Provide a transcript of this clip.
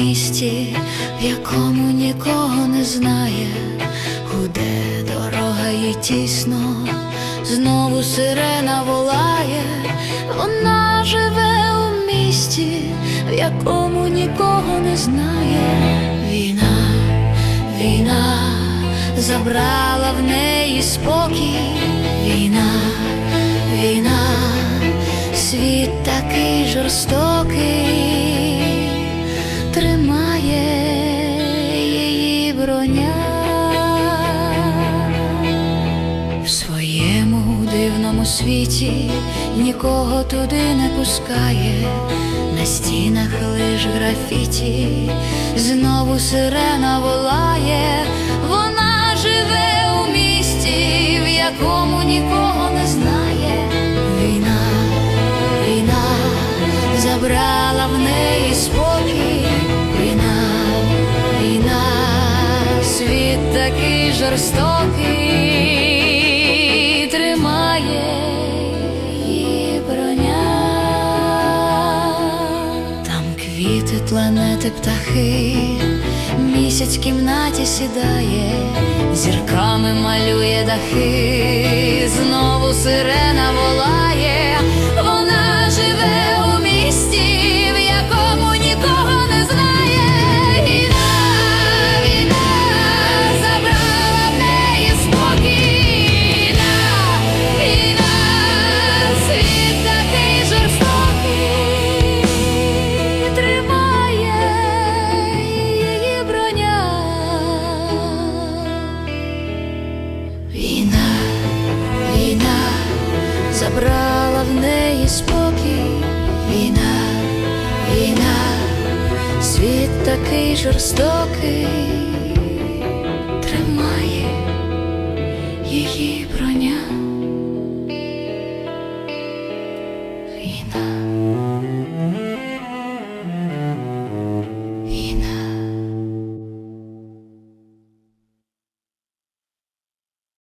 місті, в якому нікого не знає, Худе дорога їй тісно, знову сирена волає, вона живе у місті, в якому нікого не знає. Війна, війна забрала в неї спокій, війна, війна, світ такий жорстокий тримає її броня. В своєму дивному світі нікого туди не пускає, на стінах лиш графіті, знову сирена волає, вона живе у місті, в якому нікого жорстокий, тримає її броня. Там квіти, планети, птахи, місяць в кімнаті сідає, зірками малює дахи, такий жорстокий, тримає її броня. Війна.